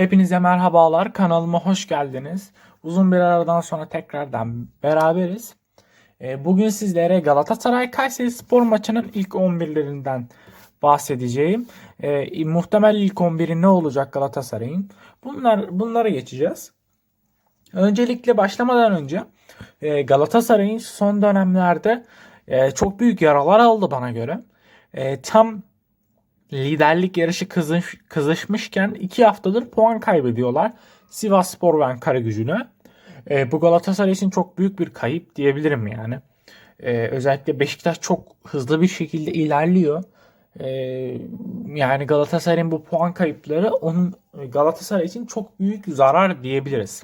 Hepinize merhabalar. Kanalıma hoş geldiniz. Uzun bir aradan sonra tekrardan beraberiz. Ee, Bugün sizlere Galatasaray Kayseri Spor maçının ilk 11'lerinden bahsedeceğim. Ee, muhtemel ilk 11'i ne olacak Galatasaray'ın? Bunlar bunlara geçeceğiz. Öncelikle başlamadan önce e, Galatasaray'ın son dönemlerde e, çok büyük yaralar aldı bana göre. E, tam liderlik yarışı kızış, kızışmışken iki haftadır puan kaybediyorlar. Sivas Spor ve Ankara gücüne. E, bu Galatasaray için çok büyük bir kayıp diyebilirim yani. E, özellikle Beşiktaş çok hızlı bir şekilde ilerliyor. E, yani Galatasaray'ın bu puan kayıpları onun Galatasaray için çok büyük zarar diyebiliriz.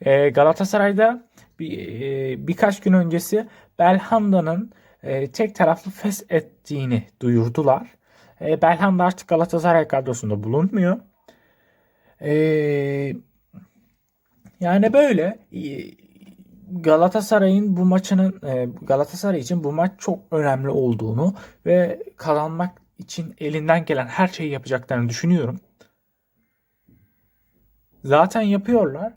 E, Galatasaray'da bir, e, birkaç gün öncesi Belhanda'nın e, tek taraflı fes ettiğini duyurdular. E, Belhanda artık Galatasaray kadrosunda bulunmuyor. E, yani böyle e, Galatasaray'ın bu maçının e, Galatasaray için bu maç çok önemli olduğunu ve kazanmak için elinden gelen her şeyi yapacaklarını düşünüyorum. Zaten yapıyorlar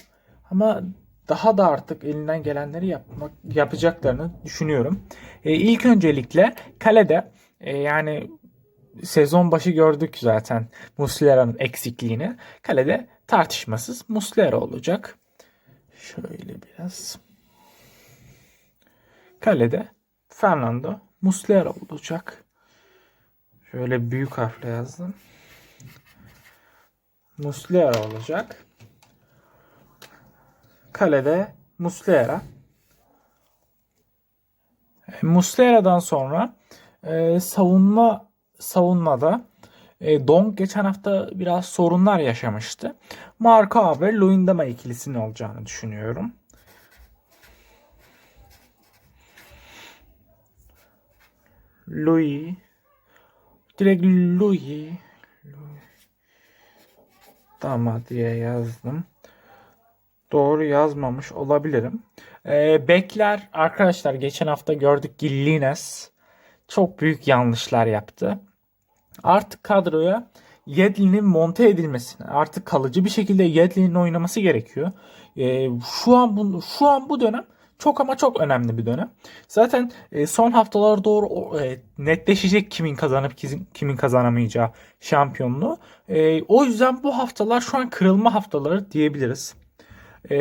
ama daha da artık elinden gelenleri yapmak yapacaklarını düşünüyorum. E, ilk öncelikle kalede e, yani sezon başı gördük zaten Muslera'nın eksikliğini. Kalede tartışmasız Muslera olacak. Şöyle biraz. Kalede Fernando Muslera olacak. Şöyle büyük harfle yazdım. Muslera olacak. Kalede Muslera. E, Muslera'dan sonra e, savunma savunmada e, Dong geçen hafta biraz sorunlar yaşamıştı. Marka ve Luyendama ikilisinin olacağını düşünüyorum. Louis direkt Louis Dama diye yazdım. Doğru yazmamış olabilirim. E, bekler arkadaşlar geçen hafta gördük ki Lines çok büyük yanlışlar yaptı. Artık kadroya Yedlin'in monte edilmesine, artık kalıcı bir şekilde Yedlin'in oynaması gerekiyor. E, şu an bu şu an bu dönem çok ama çok önemli bir dönem. Zaten e, son haftalara doğru e, netleşecek kimin kazanıp kimin kazanamayacağı şampiyonluğu. E, o yüzden bu haftalar şu an kırılma haftaları diyebiliriz. E,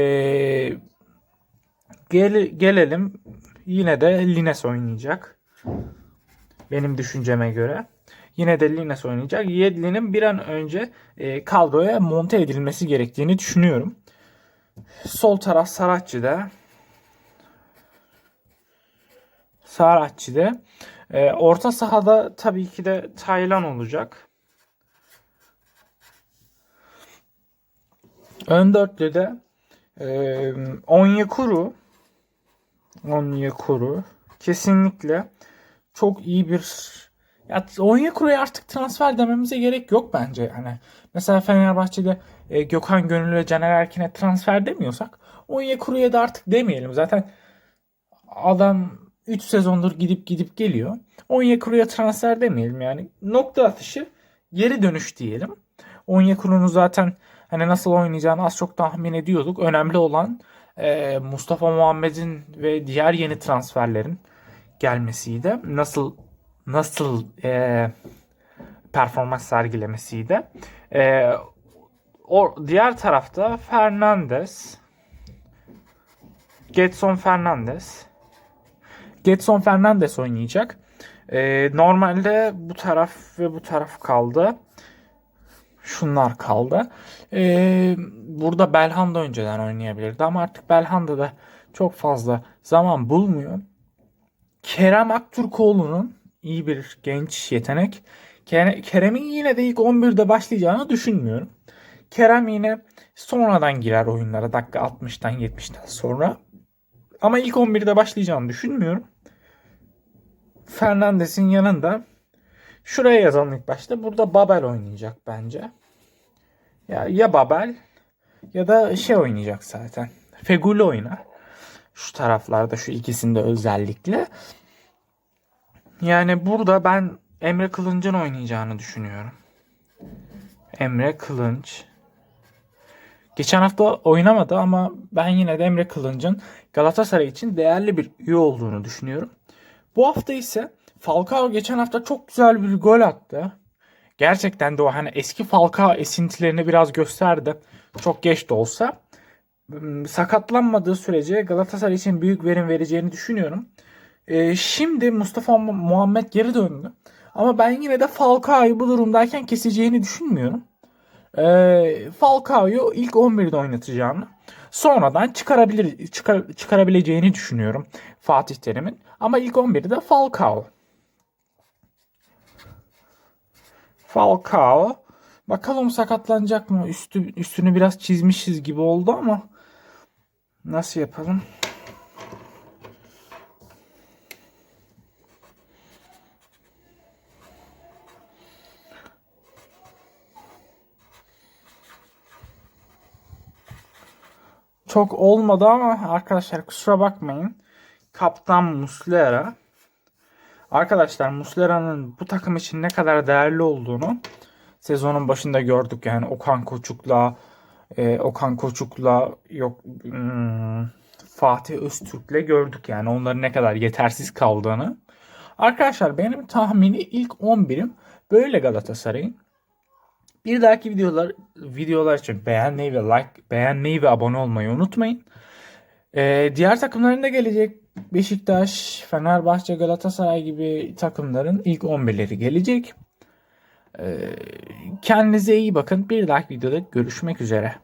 gel, gelelim yine de Lines oynayacak. Benim düşünceme göre. Yine de Lines oynayacak. Yedlin'in bir an önce e, kadroya monte edilmesi gerektiğini düşünüyorum. Sol taraf Saratçı'da. Saratçı'da. E, orta sahada tabii ki de Taylan olacak. Ön dörtlüde e, Onyekuru Onyekuru kesinlikle çok iyi bir ya Onyekuru'ya artık transfer dememize gerek yok bence yani. Mesela Fenerbahçe'de e, Gökhan Gönül ve Caner Erkin'e transfer demiyorsak Onyekuru'ya da artık demeyelim. Zaten adam 3 sezondur gidip gidip geliyor. Onyekuru'ya transfer demeyelim yani. Nokta atışı geri dönüş diyelim. Onyekuru'nun zaten hani nasıl oynayacağını az çok tahmin ediyorduk. Önemli olan e, Mustafa Muhammed'in ve diğer yeni transferlerin gelmesiydi. Nasıl nasıl e, performans sergilemesiydi. E, o diğer tarafta Fernandes, Getson Fernandes, Getson Fernandes oynayacak. E, normalde bu taraf ve bu taraf kaldı. Şunlar kaldı. E, burada Belhanda önceden oynayabilirdi ama artık Belhanda da çok fazla zaman bulmuyor. Kerem Aktürkoğlu'nun iyi bir genç yetenek. Kerem'in yine de ilk 11'de başlayacağını düşünmüyorum. Kerem yine sonradan girer oyunlara dakika 60'tan 70'ten sonra. Ama ilk 11'de başlayacağını düşünmüyorum. Fernandes'in yanında şuraya yazalım ilk başta. Burada Babel oynayacak bence. Ya, ya Babel ya da şey oynayacak zaten. Feguli oynar. Şu taraflarda şu ikisinde özellikle. Yani burada ben Emre Kılınç'ın oynayacağını düşünüyorum. Emre Kılınç. Geçen hafta oynamadı ama ben yine de Emre Kılınç'ın Galatasaray için değerli bir üye olduğunu düşünüyorum. Bu hafta ise Falcao geçen hafta çok güzel bir gol attı. Gerçekten de o hani eski Falcao esintilerini biraz gösterdi. Çok geç de olsa. Hmm, Sakatlanmadığı sürece Galatasaray için büyük verim vereceğini düşünüyorum. Ee, şimdi Mustafa Mu- Muhammed geri döndü. Ama ben yine de Falcao'yu bu durumdayken keseceğini düşünmüyorum. Ee, Falcao'yu ilk 11'de oynatacağını sonradan çıkarabilir çıkar, çıkarabileceğini düşünüyorum Fatih Terim'in. Ama ilk 11'de Falcao. Falcao. Bakalım sakatlanacak mı? Üstü, üstünü biraz çizmişiz gibi oldu ama nasıl yapalım? Çok olmadı ama arkadaşlar kusura bakmayın. Kaptan Muslera. Arkadaşlar Muslera'nın bu takım için ne kadar değerli olduğunu sezonun başında gördük. Yani Okan Koçuk'la e, Okan Koçuk'la yok hmm, Fatih Öztürk'le gördük yani onların ne kadar yetersiz kaldığını. Arkadaşlar benim tahmini ilk 11'im böyle Galatasaray'ın. Bir dahaki videolar videolar için beğenmeyi ve like beğenmeyi ve abone olmayı unutmayın. Ee, diğer takımların da gelecek. Beşiktaş, Fenerbahçe, Galatasaray gibi takımların ilk 11'leri gelecek. Kendinize iyi bakın. Bir dahaki videoda görüşmek üzere.